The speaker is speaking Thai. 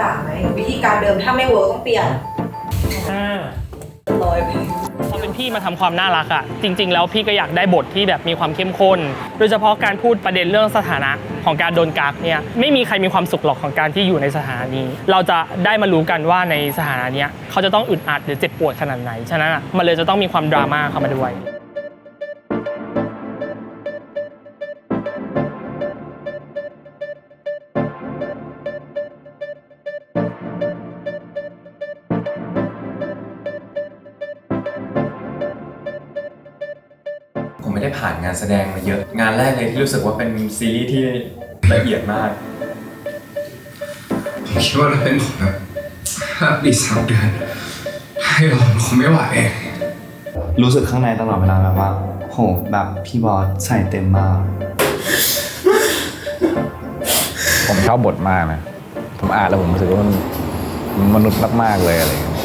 ด่าไหมวิธีการเดิมถ้าไม่เวิร์กต้องเปลี่ยนอ่าลอยไปพอเป็นพี่มาทำความน่ารักอะจริง ๆ แล้วพี่ก็อยากได้บทที่แบบมีความเข้มข้น โดยเฉพาะการพูดประเด็นเรื่องสถานะของการโดนกักเนี่ยไม่มีใครมีความสุขหรอกของการที่อยู่ในสถานะนี้เราจะได้มารู้กันว่าในสถานะเนี้ยเขาจะต้องอึดอัดหรือเจ็บปวดขนาดไหนฉะนั้นอะมันเลยจะต้องมีความดราม่าเข้ามาด้วย ไม่ได้ผ่านงานแสดงมาเยอะ งานแรกเลยที่รู้สึกว่าเป็นซีรีส์ที่ละเอียดมาก ผมคิดว่าเราเป็นผมแบบห้าปีสามเดือนให้เราคงไม่ไหวรู้สึกข้างในตลอดเวลาแบบว่า โหแบบพี่บอสใส่เต็มมาก ผมชอบบทมากนะ ผมอ่านแล้วผมรู้สึกว่ามันมันมนุษย์มากๆเลยอะไรอย่างเงี้ย